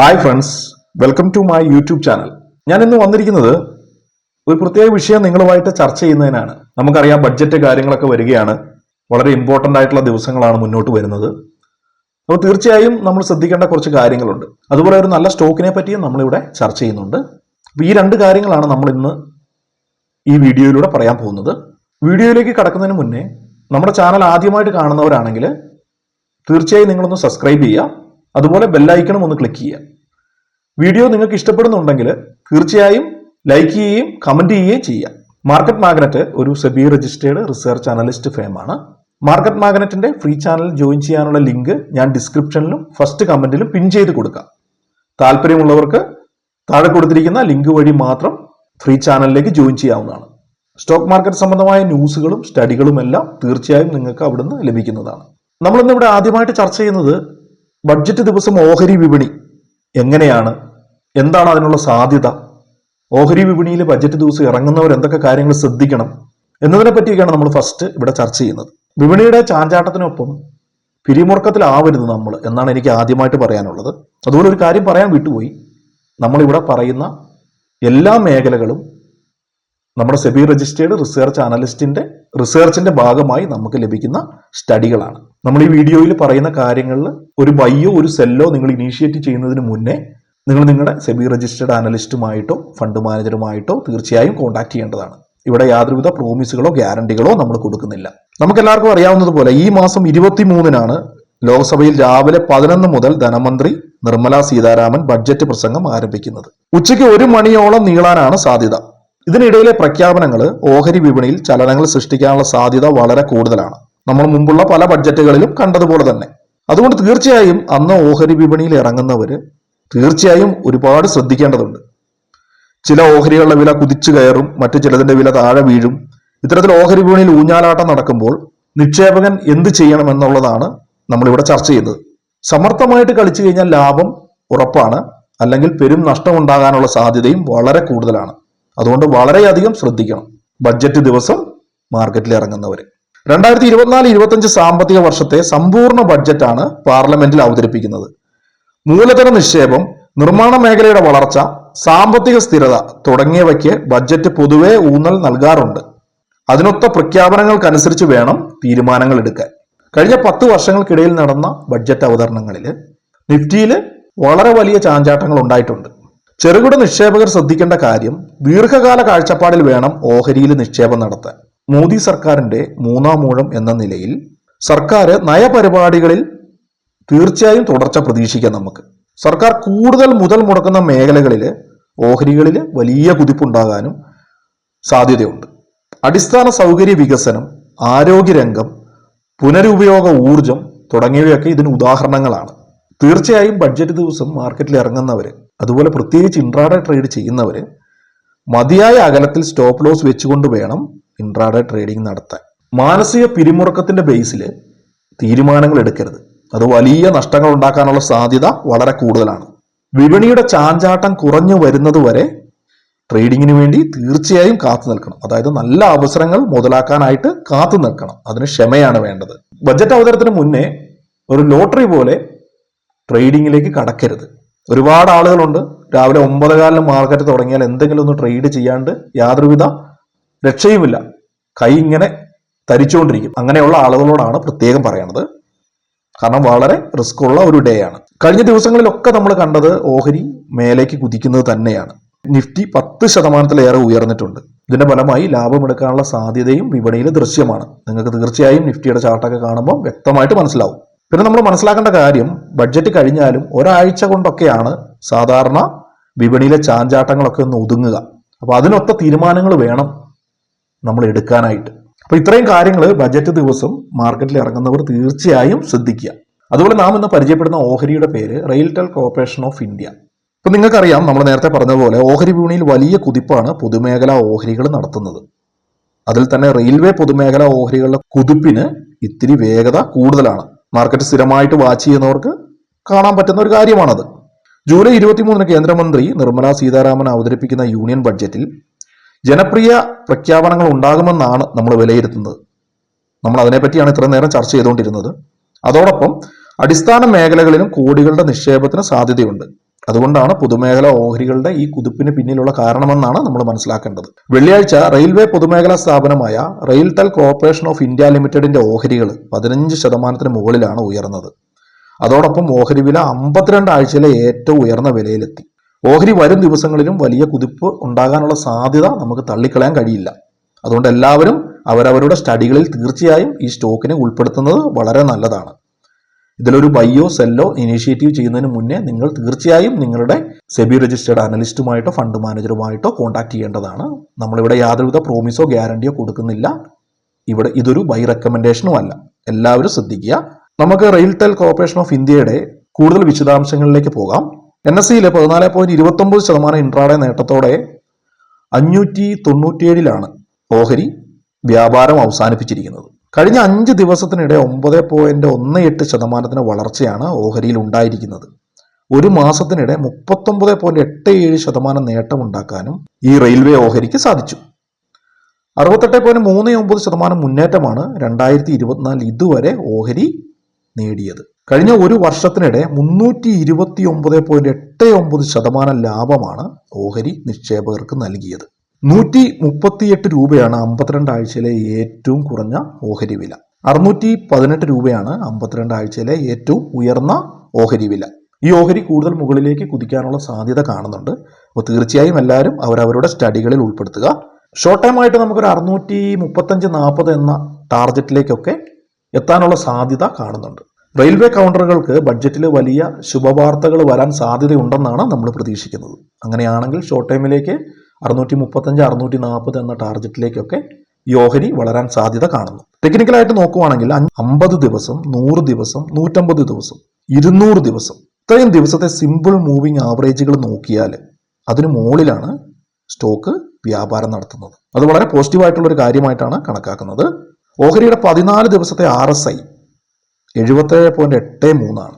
Hi friends welcome to my YouTube channel ഞാൻ ഇന്ന് വന്നിരിക്കുന്നത് ഒരു പ്രത്യേക വിഷയം നിങ്ങളുമായിട്ട് ചർച്ച ചെയ്യുന്നതിനാണ്. നമുക്കറിയാം ബഡ്ജറ്റ് കാര്യങ്ങളൊക്കെ വരികയാണ്. വളരെ ഇമ്പോർട്ടന്റ് ആയിട്ടുള്ള ദിവസങ്ങളാണ് മുന്നോട്ട് വരുന്നത്. അപ്പോൾ തീർച്ചയായും നമ്മൾ ശ്രദ്ധിക്കേണ്ട കുറച്ച് കാര്യങ്ങളുണ്ട്. അതുപോലെ ഒരു നല്ല സ്റ്റോക്കിനെ പറ്റിയും നമ്മളിവിടെ ചർച്ച ചെയ്യുന്നുണ്ട്. അപ്പോൾ ഈ രണ്ട് കാര്യങ്ങളാണ് നമ്മൾ ഇന്ന് ഈ വീഡിയോയിലൂടെ പറയാൻ പോകുന്നത്. വീഡിയോയിലേക്ക് കടക്കുന്നതിന് മുന്നേ നമ്മുടെ ചാനൽ ആദ്യമായിട്ട് കാണുന്നവരാണെങ്കിൽ തീർച്ചയായും നിങ്ങളൊന്ന് സബ്സ്ക്രൈബ് ചെയ്യുക. അതുപോലെ ബെല്ലൈക്കണും ഒന്ന് ക്ലിക്ക് ചെയ്യുക. വീഡിയോ നിങ്ങൾക്ക് ഇഷ്ടപ്പെടുന്നുണ്ടെങ്കിൽ തീർച്ചയായും ലൈക്ക് ചെയ്യുകയും കമന്റ് ചെയ്യുകയും ചെയ്യുക. മാർക്കറ്റ് മാഗ്നറ്റ് ഒരു സെബി രജിസ്റ്റേർഡ് റിസർച്ച് അനലിസ്റ്റ് ഫേമാണ് മാർക്കറ്റ് മാഗ്നറ്റിന്റെ ഫ്രീ ചാനൽ ജോയിൻ ചെയ്യാനുള്ള ലിങ്ക് ഞാൻ ഡിസ്ക്രിപ്ഷനിലും ഫസ്റ്റ് കമന്റിലും പിൻ ചെയ്ത് കൊടുക്കാം. താല്പര്യമുള്ളവർക്ക് താഴെ കൊടുത്തിരിക്കുന്ന ലിങ്ക് വഴി മാത്രം ഫ്രീ ചാനലിലേക്ക് ജോയിൻ ചെയ്യാവുന്നതാണ്. സ്റ്റോക്ക് മാർക്കറ്റ് സംബന്ധമായ ന്യൂസുകളും സ്റ്റഡികളും എല്ലാം തീർച്ചയായും നിങ്ങൾക്ക് അവിടുന്ന് ലഭിക്കുന്നതാണ്. നമ്മളിന്ന് ഇവിടെ ആദ്യമായിട്ട് ചർച്ച ചെയ്യുന്നത് ബഡ്ജറ്റ് ദിവസം ഓഹരി വിപണി എങ്ങനെയാണ്? എന്താണ് അതിനുള്ള സാധ്യത? ഓഹരി വിപണിയിൽ ബഡ്ജറ്റ് ദിവസം ഇറങ്ങുന്നവർ എന്തൊക്കെ കാര്യങ്ങൾ ശ്രദ്ധിക്കണം? എന്നതിനെ പറ്റിയൊക്കെയാണ് നമ്മൾ ഫസ്റ്റ് ഇവിടെ ചർച്ച ചെയ്യുന്നത്. വിപണിയുടെ ചാഞ്ചാട്ടത്തിനൊപ്പം പിരിമുറുക്കത്തിലാവരുത് നമ്മൾ എന്നാണ് എനിക്ക് ആദ്യമായിട്ട് പറയാനുള്ളത്. അതുപോലെ ഒരു കാര്യം പറയാൻ വിട്ടുപോയി. നമ്മളിവിടെ പറയുന്ന എല്ലാ മേഖലകളും നമ്മുടെ സെബി രജിസ്റ്റേർഡ് റിസർച്ച് അനലിസ്റ്റിന്റെ റിസർച്ചിന്റെ ഭാഗമായി നമുക്ക് ലഭിക്കുന്ന സ്റ്റഡികളാണ്. നമ്മൾ ഈ വീഡിയോയിൽ പറയുന്ന കാര്യങ്ങളിൽ ഒരു ബയ്യോ ഒരു സെല്ലോ നിങ്ങൾ ഇനീഷ്യേറ്റ് ചെയ്യുന്നതിന് മുന്നേ നിങ്ങൾ നിങ്ങളുടെ സെബി രജിസ്റ്റേഡ് അനലിസ്റ്റുമായിട്ടോ ഫണ്ട് മാനേജറുമായിട്ടോ തീർച്ചയായും കോൺടാക്ട് ചെയ്യേണ്ടതാണ്. ഇവിടെ യാതൊരുവിധ പ്രോമിസുകളോ ഗ്യാരണ്ടികളോ നമ്മൾ കൊടുക്കുന്നില്ല. നമുക്ക് എല്ലാവർക്കും അറിയാവുന്നതുപോലെ ഈ മാസം ഇരുപത്തി മൂന്നിനാണ് ലോക്സഭയിൽ രാവിലെ പതിനൊന്ന് മുതൽ ധനമന്ത്രി നിർമ്മല സീതാരാമൻ ബഡ്ജറ്റ് പ്രസംഗം ആരംഭിക്കുന്നത്. ഉച്ചയ്ക്ക് ഒരു മണിയോളം നീളാനാണ് സാധ്യത. ഇതിനിടയിലെ പ്രഖ്യാപനങ്ങൾ ഓഹരി വിപണിയിൽ ചലനങ്ങൾ സൃഷ്ടിക്കാനുള്ള സാധ്യത വളരെ കൂടുതലാണ്. നമ്മൾ മുമ്പുള്ള പല ബഡ്ജറ്റുകളിലും കണ്ടതുപോലെ തന്നെ. അതുകൊണ്ട് തീർച്ചയായും അന്ന് ഓഹരി വിപണിയിൽ ഇറങ്ങുന്നവർ തീർച്ചയായും ഒരുപാട് ശ്രദ്ധിക്കേണ്ടതുണ്ട്. ചില ഓഹരികളുടെ വില കുതിച്ചു കയറും മറ്റു ചിലതിന്റെ വില താഴെ വീഴും. ഇത്തരത്തിൽ ഓഹരി വിപണിയിൽ ഊഞ്ഞാലാട്ടം നടക്കുമ്പോൾ നിക്ഷേപകൻ എന്ത് ചെയ്യണം എന്നുള്ളതാണ് നമ്മളിവിടെ ചർച്ച ചെയ്യുന്നത്. സമർത്ഥമായിട്ട് കളിച്ചു കഴിഞ്ഞാൽ ലാഭം ഉറപ്പാണ് അല്ലെങ്കിൽ പെരും നഷ്ടം ഉണ്ടാകാനുള്ള സാധ്യതയും വളരെ കൂടുതലാണ്. അതുകൊണ്ട് വളരെയധികം ശ്രദ്ധിക്കണം. ബഡ്ജറ്റ് ദിവസം മാർക്കറ്റിൽ ഇറങ്ങുന്നവർ രണ്ടായിരത്തി ഇരുപത്തിനാല് ഇരുപത്തഞ്ച് സാമ്പത്തിക വർഷത്തെ സമ്പൂർണ ബഡ്ജറ്റാണ് പാർലമെന്റിൽ അവതരിപ്പിക്കുന്നത്. മൂലധന നിക്ഷേപം നിർമ്മാണ മേഖലയുടെ വളർച്ച സാമ്പത്തിക സ്ഥിരത തുടങ്ങിയവയ്ക്ക് ബഡ്ജറ്റ് പൊതുവെ ഊന്നൽ നൽകാറുണ്ട്. അതിനൊത്ത പ്രഖ്യാപനങ്ങൾക്കനുസരിച്ച് വേണം തീരുമാനങ്ങൾ എടുക്കാൻ. കഴിഞ്ഞ പത്ത് വർഷങ്ങൾക്കിടയിൽ നടന്ന ബഡ്ജറ്റ് അവതരണങ്ങളിൽ നിഫ്റ്റിയിൽ വളരെ വലിയ ചാഞ്ചാട്ടങ്ങൾ ഉണ്ടായിട്ടുണ്ട്. ചെറുകിട നിക്ഷേപകർ ശ്രദ്ധിക്കേണ്ട കാര്യം ദീർഘകാല കാഴ്ചപ്പാടിൽ വേണം ഓഹരിയിൽ നിക്ഷേപം നടത്താൻ. മോദി സർക്കാരിന്റെ മൂന്നാം മൂഴം എന്ന നിലയിൽ സർക്കാർ നയപരിപാടികളിൽ തീർച്ചയായും തുടർച്ച പ്രതീക്ഷിക്കാം നമുക്ക്. സർക്കാർ കൂടുതൽ മുതൽ മുടക്കുന്ന മേഖലകളിൽ ഓഹരികളിൽ വലിയ കുതിപ്പുണ്ടാകാനും സാധ്യതയുണ്ട്. അടിസ്ഥാന സൗകര്യ വികസനം ആരോഗ്യരംഗം പുനരുപയോഗ ഊർജം തുടങ്ങിയവയൊക്കെ ഇതിന് ഉദാഹരണങ്ങളാണ്. തീർച്ചയായും ബഡ്ജറ്റ് ദിവസം മാർക്കറ്റിൽ ഇറങ്ങുന്നവർ അതുപോലെ പ്രത്യേകിച്ച് ഇൻട്രാഡേ ട്രേഡ് ചെയ്യുന്നവർ മതിയായ അകലത്തിൽ സ്റ്റോപ്പ് ലോസ് വെച്ചുകൊണ്ട് വേണം ഇൻട്രാഡേ ട്രേഡിംഗ് നടത്താൻ. മാനസിക പിരിമുറുക്കത്തിന്റെ ബേസിൽ തീരുമാനങ്ങൾ എടുക്കരുത്. അത് വലിയ നഷ്ടങ്ങൾ ഉണ്ടാക്കാനുള്ള സാധ്യത വളരെ കൂടുതലാണ്. വിപണിയുടെ ചാഞ്ചാട്ടം കുറഞ്ഞു വരുന്നത് വരെ ട്രേഡിങ്ങിന് വേണ്ടി തീർച്ചയായും കാത്തു നിൽക്കണം. അതായത് നല്ല അവസരങ്ങൾ മുതലാക്കാനായിട്ട് കാത്തു നിൽക്കണം. അതിന് ക്ഷമയാണ് വേണ്ടത്. ബജറ്റ് അവതരണത്തിന് മുന്നേ ഒരു ലോട്ടറി പോലെ ട്രേഡിങ്ങിലേക്ക് കടക്കരുത്. ഒരുപാട് ആളുകളുണ്ട്. രാവിലെ ഒമ്പത് കാലിന് മാർക്കറ്റ് തുടങ്ങിയാൽ എന്തെങ്കിലും ഒന്ന് ട്രേഡ് ചെയ്യാണ്ട് യാതൊരുവിധ രക്ഷയുമില്ല. കൈ ഇങ്ങനെ തരിച്ചുകൊണ്ടിരിക്കും. അങ്ങനെയുള്ള ആളുകളോടാണ് പ്രത്യേകം പറയണത്. കാരണം വളരെ റിസ്ക് ഉള്ള ഒരു ഡേ ആണ്. കഴിഞ്ഞ ദിവസങ്ങളിലൊക്കെ നമ്മൾ കണ്ടത് ഓഹരി മേലേക്ക് കുതിക്കുന്നത് തന്നെയാണ്. നിഫ്റ്റി പത്ത് ശതമാനത്തിലേറെ ഉയർന്നിട്ടുണ്ട്. ഇതിന്റെ ഫലമായി ലാഭമെടുക്കാനുള്ള സാധ്യതയും വിപണിയിൽ ദൃശ്യമാണ്. നിങ്ങൾക്ക് തീർച്ചയായും നിഫ്റ്റിയുടെ ചാർട്ടൊക്കെ കാണുമ്പോൾ വ്യക്തമായിട്ട് മനസ്സിലാവും. പിന്നെ നമ്മൾ മനസ്സിലാക്കേണ്ട കാര്യം ബഡ്ജറ്റ് കഴിഞ്ഞാലും ഒരാഴ്ച കൊണ്ടൊക്കെയാണ് സാധാരണ വിപണിയിലെ ചാഞ്ചാട്ടങ്ങളൊക്കെ ഒന്ന് ഒതുങ്ങുക. അപ്പൊ അതിനൊത്ത തീരുമാനങ്ങൾ വേണം നമ്മൾ എടുക്കാനായിട്ട്. അപ്പൊ ഇത്രയും കാര്യങ്ങൾ ബജറ്റ് ദിവസം മാർക്കറ്റിൽ ഇറങ്ങുന്നവർ തീർച്ചയായും ശ്രദ്ധിക്കുക. അതുപോലെ നാം ഇന്ന് പരിചയപ്പെടുന്ന ഓഹരിയുടെ പേര് റെയിൽടെൽ കോർപ്പറേഷൻ ഓഫ് ഇന്ത്യ ഇപ്പൊ നിങ്ങൾക്കറിയാം നമ്മൾ നേരത്തെ പറഞ്ഞ പോലെ ഓഹരി വിപണിയിൽ വലിയ കുതിപ്പാണ് പൊതുമേഖലാ ഓഹരികൾ നടത്തുന്നത്. അതിൽ തന്നെ റെയിൽവേ പൊതുമേഖലാ ഓഹരികളുടെ കുതിപ്പിന് ഇത്തിരി വേഗത കൂടുതലാണ്. മാർക്കറ്റ് സ്ഥിരമായിട്ട് വാച്ച് ചെയ്യുന്നവർക്ക് കാണാൻ പറ്റുന്ന ഒരു കാര്യമാണത്. ജൂലൈ ഇരുപത്തിമൂന്നിന് കേന്ദ്രമന്ത്രി നിർമ്മല സീതാരാമൻ അവതരിപ്പിക്കുന്ന യൂണിയൻ ബഡ്ജറ്റിൽ ജനപ്രിയ പ്രഖ്യാപനങ്ങൾ ഉണ്ടാകുമെന്നാണ് നമ്മൾ വിലയിരുത്തുന്നത്. നമ്മൾ അതിനെപ്പറ്റിയാണ് ഇത്രയും നേരം ചർച്ച ചെയ്തുകൊണ്ടിരുന്നത്. അതോടൊപ്പം അടിസ്ഥാന മേഖലകളിലും കോടികളുടെ നിക്ഷേപത്തിന് സാധ്യതയുണ്ട്. അതുകൊണ്ടാണ് പൊതുമേഖലാ ഓഹരികളുടെ ഈ കുതിപ്പിന് പിന്നിലുള്ള കാരണമെന്നാണ് നമ്മൾ മനസ്സിലാക്കേണ്ടത്. വെള്ളിയാഴ്ച റെയിൽവേ പൊതുമേഖലാ സ്ഥാപനമായ റെയിൽടെൽ കോർപ്പറേഷൻ ഓഫ് ഇന്ത്യ ലിമിറ്റഡിന്റെ ഓഹരികൾ പതിനഞ്ച് ശതമാനത്തിന് മുകളിലാണ് ഉയർന്നത്. അതോടൊപ്പം ഓഹരി വില അമ്പത്തിരണ്ട് ആഴ്ചയിലെ ഏറ്റവും ഉയർന്ന വിലയിലെത്തി. ഓഹരി വരും ദിവസങ്ങളിലും വലിയ കുതിപ്പ് ഉണ്ടാകാനുള്ള സാധ്യത നമുക്ക് തള്ളിക്കളയാൻ കഴിയില്ല. അതുകൊണ്ട് എല്ലാവരും അവരവരുടെ സ്റ്റഡികളിൽ തീർച്ചയായും ഈ സ്റ്റോക്കിനെ ഉൾപ്പെടുത്തുന്നത് വളരെ നല്ലതാണ്. ഇതിലൊരു ബയ്യോ സെല്ലോ ഇനീഷ്യേറ്റീവ് ചെയ്യുന്നതിന് മുന്നേ നിങ്ങൾ തീർച്ചയായും നിങ്ങളുടെ സെബി രജിസ്റ്റേഡ് അനലിസ്റ്റുമായിട്ടോ ഫണ്ട് മാനേജറുമായിട്ടോ കോൺടാക്ട് ചെയ്യേണ്ടതാണ്. നമ്മളിവിടെ യാതൊരുവിധ പ്രോമിസോ ഗ്യാരണ്ടിയോ കൊടുക്കുന്നില്ല. ഇവിടെ ഇതൊരു ബൈ റെക്കമെൻഡേഷനും അല്ല. എല്ലാവരും ശ്രദ്ധിക്കുക. നമുക്ക് റെയിൽടെൽ കോർപ്പറേഷൻ ഓഫ് ഇന്ത്യയുടെ കൂടുതൽ വിശദാംശങ്ങളിലേക്ക് പോകാം. എൻ എസ് സിയിലെ പതിനാല് പോയിന്റ് ഇരുപത്തി ഒമ്പത് ശതമാനം ഇൻട്രാഡേ നേട്ടത്തോടെ അഞ്ഞൂറ്റി തൊണ്ണൂറ്റിയേഴിലാണ് ഓഹരി. വ്യാപാരം അവസാനിപ്പിച്ചിരിക്കുന്നത്. കഴിഞ്ഞ അഞ്ച് ദിവസത്തിനിടെ ഒമ്പത് പോയിന്റ് ഒന്ന് എട്ട് ശതമാനത്തിന് വളർച്ചയാണ് ഓഹരിയിൽ ഉണ്ടായിരിക്കുന്നത്. ഒരു മാസത്തിനിടെ മുപ്പത്തൊമ്പത് പോയിന്റ് എട്ട് ഏഴ് ശതമാനം നേട്ടമുണ്ടാക്കാനും ഈ റെയിൽവേ ഓഹരിക്ക് സാധിച്ചു. അറുപത്തെട്ട് പോയിന്റ് മൂന്ന് ഒമ്പത് ശതമാനം മുന്നേറ്റമാണ് രണ്ടായിരത്തി ഇരുപത്തിനാല് ഇതുവരെ ഓഹരി നേടിയത്. കഴിഞ്ഞ ഒരു വർഷത്തിനിടെ മുന്നൂറ്റി ഇരുപത്തി ഒമ്പത് പോയിന്റ് എട്ട് ഒമ്പത് ശതമാനം ലാഭമാണ് ഓഹരി നിക്ഷേപകർക്ക് നൽകിയത്. നൂറ്റി മുപ്പത്തിയെട്ട് രൂപയാണ് അമ്പത്തിരണ്ട് ആഴ്ചയിലെ ഏറ്റവും കുറഞ്ഞ ഓഹരി വില. അറുന്നൂറ്റി പതിനെട്ട് രൂപയാണ് അമ്പത്തിരണ്ട് ആഴ്ചയിലെ ഏറ്റവും ഉയർന്ന ഓഹരി വില. ഈ ഓഹരി കൂടുതൽ മുകളിലേക്ക് കുതിക്കാനുള്ള സാധ്യത കാണുന്നുണ്ട്. അപ്പോൾ തീർച്ചയായും എല്ലാവരും അവരവരുടെ സ്റ്റഡികളിൽ ഉൾപ്പെടുത്തുക. ഷോർട്ട് ടൈം ആയിട്ട് നമുക്കൊരു അറുന്നൂറ്റി മുപ്പത്തഞ്ച് നാൽപ്പത് എന്ന ടാർഗറ്റിലേക്കൊക്കെ എത്താനുള്ള സാധ്യത കാണുന്നുണ്ട്. റെയിൽവേ കൗണ്ടറുകൾക്ക് ബഡ്ജറ്റിൽ വലിയ ശുഭവാർത്തകൾ വരാൻ സാധ്യതയുണ്ടെന്നാണ് നമ്മൾ പ്രതീക്ഷിക്കുന്നത്. അങ്ങനെയാണെങ്കിൽ ഷോർട്ട് ടൈമിലേക്ക് അറുന്നൂറ്റി മുപ്പത്തഞ്ച് അറുന്നൂറ്റി നാൽപ്പത് എന്ന ടാർഗറ്റിലേക്കൊക്കെ ഈ ഓഹരി വളരാൻ സാധ്യത കാണുന്നു. ടെക്നിക്കലായിട്ട് നോക്കുവാണെങ്കിൽ അമ്പത് ദിവസം നൂറ് ദിവസം നൂറ്റമ്പത് ദിവസം ഇരുന്നൂറ് ദിവസം. ഇത്രയും ദിവസത്തെ സിമ്പിൾ മൂവിങ് ആവറേജുകൾ നോക്കിയാൽ അതിന് മുകളിലാണ് സ്റ്റോക്ക് വ്യാപാരം നടത്തുന്നത്. അത് വളരെ പോസിറ്റീവായിട്ടുള്ള ഒരു കാര്യമായിട്ടാണ് കണക്കാക്കുന്നത്. ഓഹരിയുടെ പതിനാല് ദിവസത്തെ ആർ എസ് ഐ എഴുപത്തേഴ് പോയിന്റ് എട്ട് മൂന്നാണ്.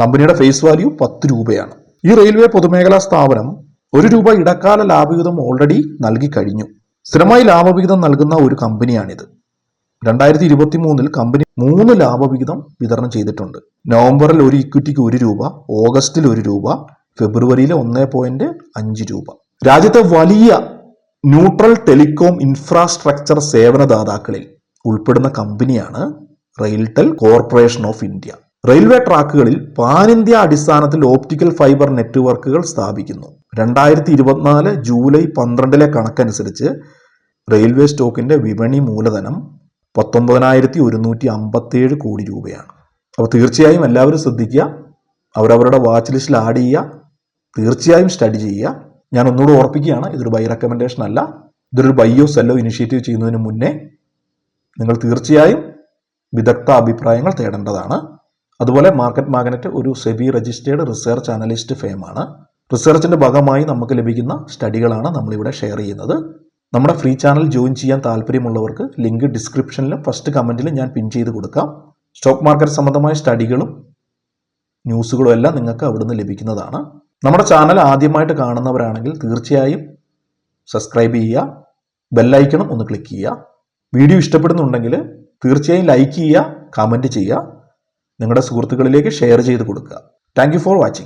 കമ്പനിയുടെ ഫേസ് വാല്യൂ പത്ത് രൂപയാണ്. ഈ റെയിൽവേ പൊതുമേഖലാ സ്ഥാപനം ഒരു രൂപ ഇടക്കാല ലാഭവിഹിതം ഓൾറെഡി നൽകി കഴിഞ്ഞു. സ്ഥിരമായി ലാഭവിഹിതം നൽകുന്ന ഒരു കമ്പനിയാണിത്. രണ്ടായിരത്തി ഇരുപത്തി മൂന്നിൽ കമ്പനി മൂന്ന് ലാഭവിഹിതം വിതരണം ചെയ്തിട്ടുണ്ട്. നവംബറിൽ ഒരു ഇക്വിറ്റിക്ക് ഒരു രൂപ ഓഗസ്റ്റിൽ ഒരു രൂപ ഫെബ്രുവരിയിലെ ഒന്നേ പോയിന്റ് അഞ്ച് രൂപ. രാജ്യത്തെ വലിയ ന്യൂട്രൽ ടെലികോം ഇൻഫ്രാസ്ട്രക്ചർ സേവനദാതാക്കളിൽ ഉൾപ്പെടുന്ന കമ്പനിയാണ് RailTel corporation of India railway ട്രാക്കുകളിൽ pan India അടിസ്ഥാനത്തിൽ ഓപ്റ്റിക്കൽ ഫൈബർ നെറ്റ്വർക്കുകൾ സ്ഥാപിക്കുന്നു. രണ്ടായിരത്തി ഇരുപത്തിനാല് ജൂലൈ പന്ത്രണ്ടിലെ കണക്കനുസരിച്ച് റെയിൽവേ സ്റ്റോക്കിന്റെ വിപണി മൂലധനം പത്തൊമ്പതിനായിരത്തി ഒരുന്നൂറ്റി അമ്പത്തേഴ് കോടി രൂപയാണ്. അപ്പോൾ തീർച്ചയായും എല്ലാവരും ശ്രദ്ധിക്കുക അവരവരുടെ വാച്ച് ലിസ്റ്റിൽ ആഡ് ചെയ്യുക തീർച്ചയായും സ്റ്റഡി ചെയ്യുക. ഞാൻ ഒന്നുകൂടെ ഓർപ്പിക്കുകയാണ് ഇതൊരു ബൈ റെക്കമെൻഡേഷൻ അല്ല. ഇതൊരു ബൈയോ സെല്ലോ ഇനിഷ്യേറ്റീവ് ചെയ്യുന്നതിന് മുന്നേ നിങ്ങൾ തീർച്ചയായും വിദഗ്ധ അഭിപ്രായങ്ങൾ തേടേണ്ടതാണ്. അതുപോലെ മാർക്കറ്റ് മാഗ്നറ്റ് ഒരു സെബി രജിസ്റ്റേർഡ് റിസർച്ച് അനലിസ്റ്റ് ഫേമാണ് റിസർച്ചിന്റെ ഭാഗമായി നമുക്ക് ലഭിക്കുന്ന സ്റ്റഡികളാണ് നമ്മളിവിടെ ഷെയർ ചെയ്യുന്നത്. നമ്മുടെ ഫ്രീ ചാനൽ ജോയിൻ ചെയ്യാൻ താല്പര്യമുള്ളവർക്ക് ലിങ്ക് ഡിസ്ക്രിപ്ഷനിലും ഫസ്റ്റ് കമന്റിലും ഞാൻ പിൻ ചെയ്ത് കൊടുക്കാം. സ്റ്റോക്ക് മാർക്കറ്റ് സംബന്ധമായ സ്റ്റഡികളും ന്യൂസുകളും എല്ലാം നിങ്ങൾക്ക് അവിടുന്ന് ലഭിക്കുന്നതാണ്. നമ്മുടെ ചാനൽ ആദ്യമായിട്ട് കാണുന്നവരാണെങ്കിൽ തീർച്ചയായും സബ്സ്ക്രൈബ് ചെയ്യുക ബെല്ലൈക്കണം ഒന്ന് ക്ലിക്ക് ചെയ്യുക. വീഡിയോ ഇഷ്ടപ്പെടുന്നുണ്ടെങ്കിൽ തീർച്ചയായും ലൈക്ക് ചെയ്യുക കമന്റ് ചെയ്യുക. നിങ്ങളുടെ സുഹൃത്തുക്കളിലേക്ക് ഷെയർ ചെയ്ത് കൊടുക്കുക. Thank for watching